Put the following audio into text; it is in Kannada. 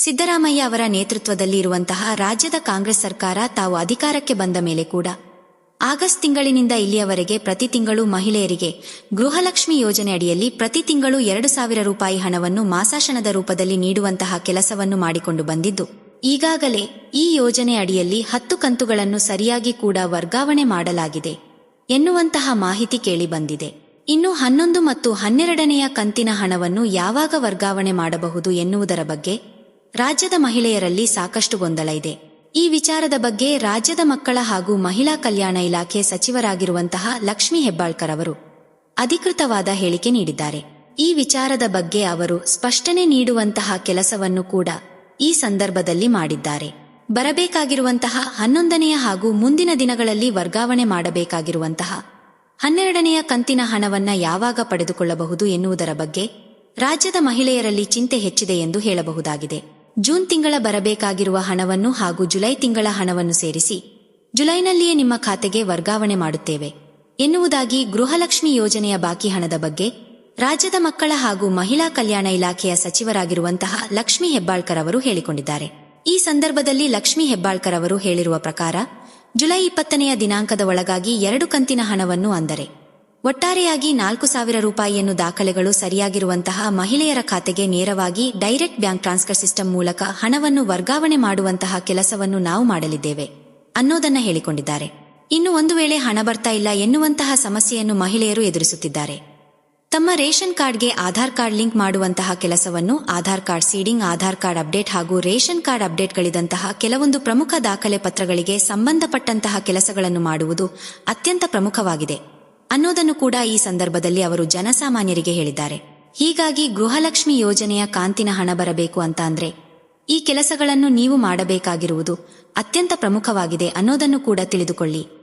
ಸಿದ್ದರಾಮಯ್ಯ ಅವರ ನೇತೃತ್ವದಲ್ಲಿ ಇರುವಂತಹ ರಾಜ್ಯದ ಕಾಂಗ್ರೆಸ್ ಸರ್ಕಾರ ತಾವು ಅಧಿಕಾರಕ್ಕೆ ಬಂದ ಮೇಲೆ ಕೂಡ ಆಗಸ್ಟ್ ತಿಂಗಳಿನಿಂದ ಇಲ್ಲಿಯವರೆಗೆ ಪ್ರತಿ ತಿಂಗಳು ಮಹಿಳೆಯರಿಗೆ ಗೃಹಲಕ್ಷ್ಮಿ ಯೋಜನೆ ಅಡಿಯಲ್ಲಿ ಪ್ರತಿ ತಿಂಗಳು ಎರಡು ಸಾವಿರ ರೂಪಾಯಿ ಹಣವನ್ನು ಮಾಸಾಶನದ ರೂಪದಲ್ಲಿ ನೀಡುವಂತಹ ಕೆಲಸವನ್ನು ಮಾಡಿಕೊಂಡು ಬಂದಿದ್ದು, ಈಗಾಗಲೇ ಈ ಯೋಜನೆ ಅಡಿಯಲ್ಲಿ ಹತ್ತು ಕಂತುಗಳನ್ನು ಸರಿಯಾಗಿ ಕೂಡ ವರ್ಗಾವಣೆ ಮಾಡಲಾಗಿದೆ ಎನ್ನುವಂತಹ ಮಾಹಿತಿ ಕೇಳಿಬಂದಿದೆ ಇನ್ನು ಹನ್ನೊಂದು ಮತ್ತು ಹನ್ನೆರಡನೆಯ ಕಂತಿನ ಹಣವನ್ನು ಯಾವಾಗ ವರ್ಗಾವಣೆ ಮಾಡಬಹುದು ಎನ್ನುವುದರ ಬಗ್ಗೆ ರಾಜ್ಯದ ಮಹಿಳೆಯರಲ್ಲಿ ಸಾಕಷ್ಟು ಗೊಂದಲ ಇದೆ. ಈ ವಿಚಾರದ ಬಗ್ಗೆ ರಾಜ್ಯದ ಮಕ್ಕಳ ಹಾಗೂ ಮಹಿಳಾ ಕಲ್ಯಾಣ ಇಲಾಖೆ ಸಚಿವರಾಗಿರುವಂತಹ ಲಕ್ಷ್ಮೀ ಹೆಬ್ಬಾಳ್ಕರ್ ಅವರು ಅಧಿಕೃತವಾದ ಹೇಳಿಕೆ ನೀಡಿದ್ದಾರೆ. ಈ ವಿಚಾರದ ಬಗ್ಗೆ ಅವರು ಸ್ಪಷ್ಟನೆ ನೀಡುವಂತಹ ಕೆಲಸವನ್ನು ಕೂಡ ಈ ಸಂದರ್ಭದಲ್ಲಿ ಮಾಡಿದ್ದಾರೆ. ಬರಬೇಕಾಗಿರುವಂತಹ ಹನ್ನೊಂದನೆಯ ಹಾಗೂ ಮುಂದಿನ ದಿನಗಳಲ್ಲಿ ವರ್ಗಾವಣೆ ಮಾಡಬೇಕಾಗಿರುವಂತಹ ಹನ್ನೆರಡನೆಯ ಕಂತಿನ ಹಣವನ್ನ ಯಾವಾಗ ಪಡೆದುಕೊಳ್ಳಬಹುದು ಎನ್ನುವುದರ ಬಗ್ಗೆ ರಾಜ್ಯದ ಮಹಿಳೆಯರಲ್ಲಿ ಚಿಂತೆ ಹೆಚ್ಚಿದೆ ಎಂದು ಹೇಳಬಹುದಾಗಿದೆ. ಜೂನ್ ತಿಂಗಳ ಬರಬೇಕಾಗಿರುವ ಹಣವನ್ನು ಹಾಗೂ ಜುಲೈ ತಿಂಗಳ ಹಣವನ್ನು ಸೇರಿಸಿ ಜುಲೈನಲ್ಲಿಯೇ ನಿಮ್ಮ ಖಾತೆಗೆ ವರ್ಗಾವಣೆ ಮಾಡುತ್ತೇವೆ. ಎನ್ನುವುದಾಗಿ ಗೃಹಲಕ್ಷ್ಮಿ ಯೋಜನೆಯ ಬಾಕಿ ಹಣದ ಬಗ್ಗೆ ರಾಜ್ಯದ ಮಕ್ಕಳ ಹಾಗೂ ಮಹಿಳಾ ಕಲ್ಯಾಣ ಇಲಾಖೆಯ ಸಚಿವರಾಗಿರುವಂತಹ ಲಕ್ಷ್ಮಿ ಹೆಬ್ಬಾಳ್ಕರ್ ಅವರು ಹೇಳಿಕೊಂಡಿದ್ದಾರೆ. ಈ ಸಂದರ್ಭದಲ್ಲಿ ಲಕ್ಷ್ಮಿ ಹೆಬ್ಬಾಳ್ಕರ್ ಅವರು ಹೇಳಿರುವ ಪ್ರಕಾರ ಜುಲೈ ಇಪ್ಪತ್ತನೆಯ ದಿನಾಂಕದ ಒಳಗಾಗಿ ಎರಡು ಕಂತಿನ ಹಣವನ್ನು ಅಂದರೆ ಒಟ್ಟಾರೆಯಾಗಿ ನಾಲ್ಕು ಸಾವಿರ ರೂಪಾಯಿಯನ್ನು ದಾಖಲೆಗಳು ಸರಿಯಾಗಿರುವಂತಹ ಮಹಿಳೆಯರ ಖಾತೆಗೆ ನೇರವಾಗಿ ಡೈರೆಕ್ಟ್ ಬ್ಯಾಂಕ್ ಟ್ರಾನ್ಸ್ಫರ್ ಸಿಸ್ಟಮ್ ಮೂಲಕ ಹಣವನ್ನು ವರ್ಗಾವಣೆ ಮಾಡುವಂತಹ ಕೆಲಸವನ್ನು ನಾವು ಮಾಡಲಿದ್ದೇವೆ ಅನ್ನೋದನ್ನ ಹೇಳಿಕೊಂಡಿದ್ದಾರೆ. ಇನ್ನು ಒಂದು ವೇಳೆ ಹಣ ಬರ್ತಾ ಇಲ್ಲ ಎನ್ನುವಂತಹ ಸಮಸ್ಯೆಯನ್ನು ಮಹಿಳೆಯರು ಎದುರಿಸುತ್ತಿದ್ದಾರೆ. ತಮ್ಮ ರೇಷನ್ ಕಾರ್ಡ್ಗೆ ಆಧಾರ್ ಕಾರ್ಡ್ ಲಿಂಕ್ ಮಾಡುವಂತಹ ಕೆಲಸವನ್ನು Aadhaar card seeding, Aadhaar card update ಹಾಗೂ ರೇಷನ್ ಕಾರ್ಡ್ ಅಪ್ಡೇಟ್ಗಳಿದಂತಹ ಕೆಲವೊಂದು ಪ್ರಮುಖ ದಾಖಲೆ ಪತ್ರಗಳಿಗೆ ಸಂಬಂಧಪಟ್ಟಂತಹ ಕೆಲಸಗಳನ್ನು ಮಾಡುವುದು ಅತ್ಯಂತ ಪ್ರಮುಖವಾಗಿದೆ. ಅನ್ನೋದನ್ನು ಕೂಡ ಈ ಸಂದರ್ಭದಲ್ಲಿ ಅವರು ಜನಸಾಮಾನ್ಯರಿಗೆ ಹೇಳಿದ್ದಾರೆ. ಹೀಗಾಗಿ ಗೃಹಲಕ್ಷ್ಮಿ ಯೋಜನೆಯ ಕಾಂತಿನ ಹಣ ಬರಬೇಕು ಅಂತ ಅಂದ್ರೆ ಈ ಕೆಲಸಗಳನ್ನು ನೀವು ಮಾಡಬೇಕಾಗಿರುವುದು ಅತ್ಯಂತ ಪ್ರಮುಖವಾಗಿದೆ ಅನ್ನೋದನ್ನು ಕೂಡ ತಿಳಿದುಕೊಳ್ಳಿ.